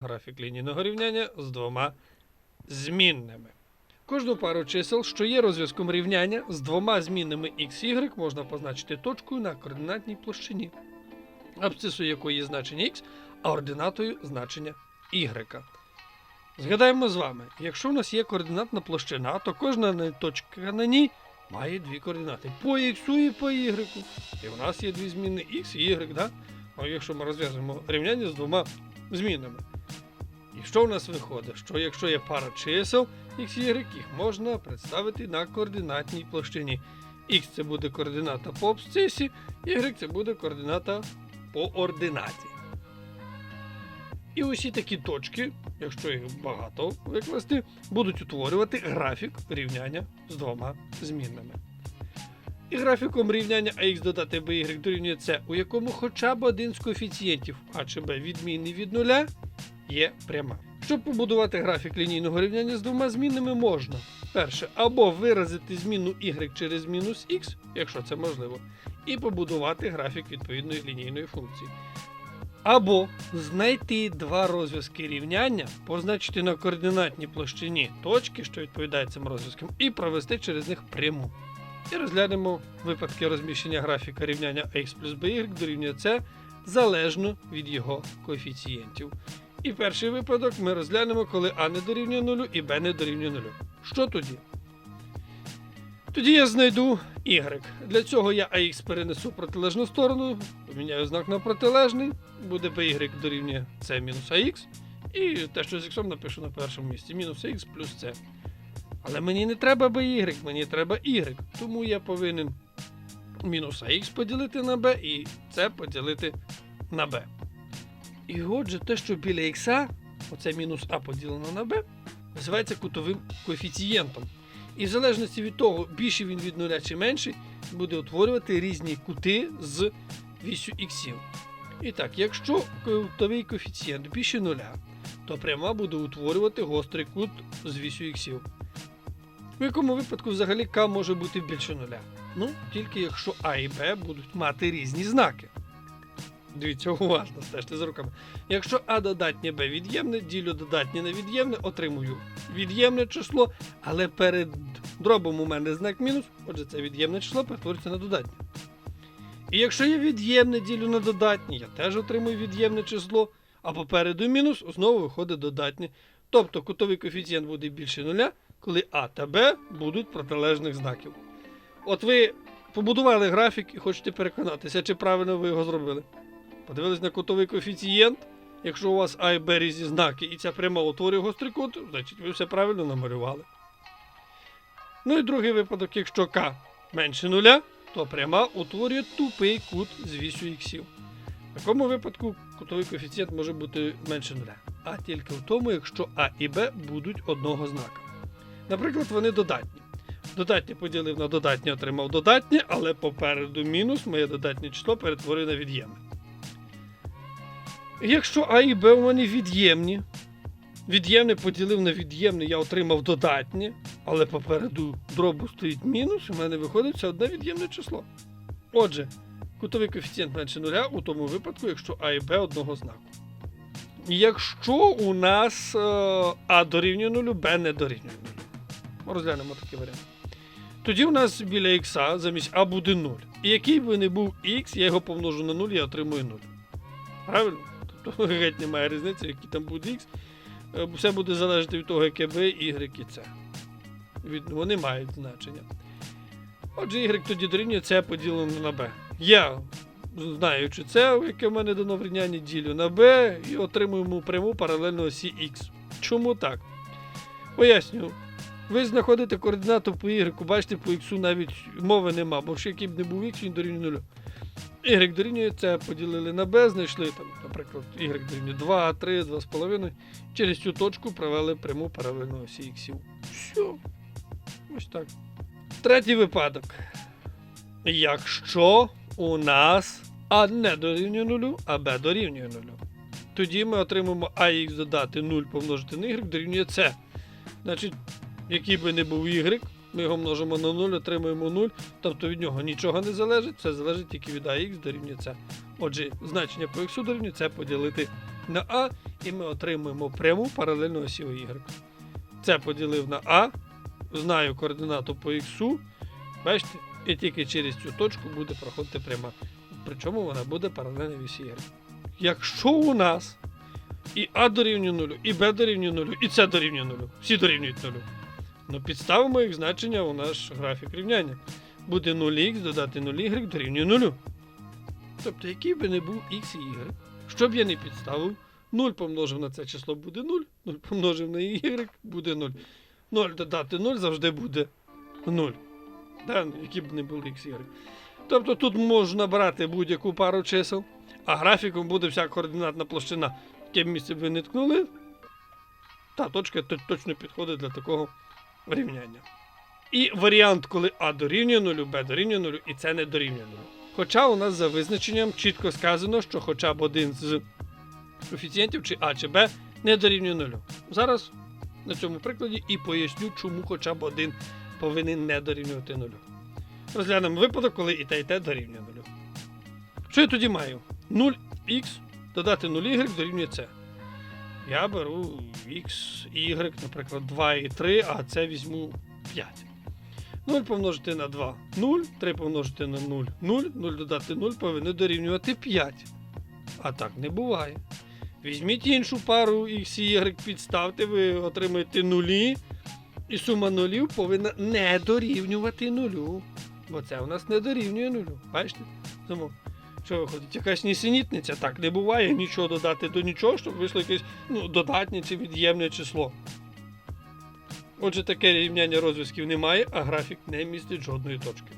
графік лінійного рівняння з двома змінними. Кожну пару чисел, що є розв'язком рівняння з двома змінними x y, можна позначити точкою на координатній площині, абсцису якої є значення x, а ординатою значення y. Згадаємо з вами, якщо у нас є координатна площина, то кожна точка на ній має дві координати по x і по y. І в нас є дві зміни x і y, да? А якщо ми розв'язуємо рівняння з двома змінами. І що в нас виходить? Що якщо є пара чисел x y, їх можна представити на координатній площині. X це буде координата по абсцисі, y це буде координата по ординаті. І усі такі точки, якщо їх багато викласти, будуть утворювати графік рівняння з двома змінними. І графіком рівняння ax додати by дорівнює c, у якому хоча б один з коефіцієнтів а чи b відмінний від нуля, є пряма. Щоб побудувати графік лінійного рівняння з двома змінними можна. Перше, або виразити зміну y через мінус x, якщо це можливо, і побудувати графік відповідної лінійної функції. Або знайти два розв'язки рівняння, позначити на координатній площині точки, що відповідають цим розв'язкам, і провести через них пряму. І розглянемо випадки розміщення графіка рівняння x плюс by дорівнює c залежно від його коефіцієнтів. І перший випадок ми розглянемо, коли а не дорівнює 0 і b не дорівнює 0. Що тоді? Тоді я знайду y. Для цього я ax перенесу в протилежну сторону, поміняю знак на протилежний, буде by дорівнює c мінус ax. І те, що з x напишу на першому місці. Мінус x плюс c. Але мені не треба by, мені треба y. Тому я повинен мінус ax поділити на b і c поділити на b. І отже, те, що біля х, оце мінус а поділено на b, називається кутовим коефіцієнтом. І в залежності від того, більший він від нуля чи менший, буде утворювати різні кути з вісю іксів. І так, якщо кутовий коефіцієнт більше нуля, то пряма буде утворювати гострий кут з вісю іксів. В якому випадку взагалі К може бути більше нуля? Ну, тільки якщо А і Б будуть мати різні знаки. Дивіться, уважно стежте за руками. Якщо А додатнє Б від'ємне, ділю додатнє на від'ємне, отримую від'ємне число, але перед дробом у мене знак мінус, отже, це від'ємне число перетворюється на додатнє. І якщо я від'ємне ділю на додатнє, я теж отримую від'ємне число, а попереду мінус знову виходить додатнє. Тобто кутовий коефіцієнт буде більше нуля, коли А та Б будуть протилежних знаків. От ви побудували графік і хочете переконатися, чи правильно ви його зробили. Подивились на кутовий коефіцієнт. Якщо у вас А і Б різні знаки і ця пряма утворює гострий кут, значить ви все правильно намалювали. Ну і другий випадок, якщо К менше нуля, то пряма утворює тупий кут з вісю іксів. В такому випадку кутовий коефіцієнт може бути менше нуля. А тільки в тому, якщо А і Б будуть одного знака. Наприклад, вони додатні. Додатнє поділив на додатнє, отримав додатнє, але попереду мінус моє додатнє число перетворив на від'ємне. Якщо А і Б у мене від'ємні, від'ємне поділив на від'ємне, я отримав додатнє, але попереду дробу стоїть мінус, у мене виходить одне від'ємне число. Отже, кутовий коефіцієнт менше нуля у тому випадку, якщо А і Б одного знаку. Якщо у нас е, А дорівнює нулю, Б не дорівнює нулю. Розглянемо такий варіант. Тоді у нас біля х замість А буде 0. І який би не був х, я його помножу на 0, я отримую 0. Правильно? Геть немає різниці, який там буде х. Е, Все буде залежати від того, яке b, y і c. Від, вони мають значення. Отже, y тоді дорівнює c поділено на b. Я, знаючи це, яке в мене дано в рівнянні, ділю на b і отримуємо пряму паралельно осі x. Чому так? Поясню. Ви знаходите координату по y, бачите, по x навіть мови нема, бо який б не був x, він дорівнює 0. Y дорівнює це поділили на b, знайшли там, наприклад, y дорівнює 2, 3, 2,5. Через цю точку провели пряму паралельно осі іксів. Все. Ось так. Третій випадок. Якщо у нас А не дорівнює 0, а Б дорівнює 0. Тоді ми отримаємо АХ додати 0 помножити на y дорівнює С. Значить, який би не був y, ми його множимо на 0, отримуємо 0, тобто від нього нічого не залежить, це залежить тільки від ax дорівнює c. Отже, значення по x дорівнює це поділити на А, і ми отримуємо пряму паралельну осі Y. Це поділив на А, знаю координату по Х, бачите, і тільки через цю точку буде проходити пряма. Причому вона буде паралельна вісі Y. Якщо у нас і А дорівнює 0, і Б дорівнює 0, і С дорівнює 0, всі дорівнюють 0, ну підставимо їх значення у наш графік рівняння. Буде 0х додати 0y дорівнює 0. Тобто, який би не був x і y, б я не підставив, 0 помножив на це число буде 0, 0 помножив на y буде 0. 0 додати 0 завжди буде 0. Да? ну, Які б не були x і y. Тобто тут можна брати будь-яку пару чисел, а графіком буде вся координатна площина, яке б ви не ткнули. Та точка точно підходить для такого рівняння. І варіант, коли А дорівнює 0, Б дорівнює 0 і С не дорівнює 0. Хоча у нас за визначенням чітко сказано, що хоча б один з коефіцієнтів, чи А, чи Б, не дорівнює 0. Зараз на цьому прикладі і поясню, чому хоча б один повинен не дорівнювати 0. Розглянемо випадок, коли і те, і те дорівнює 0. Що я тоді маю? 0х додати 0y дорівнює С. Я беру x, y, наприклад, 2 і 3, а це візьму 5. 0 помножити на 2 0, 3 помножити на 0 0, 0 додати 0 повинно дорівнювати 5. А так не буває. Візьміть іншу пару x і y, підставте, ви отримаєте нулі, і сума нулів повинна не дорівнювати нулю. Бо це у нас не дорівнює нулю. Бачите? Тому, що виходить, якась нісенітниця, так не буває нічого додати до нічого, щоб вийшло якесь ну, додатнє чи від'ємне число. Отже, таке рівняння розв'язків немає, а графік не містить жодної точки.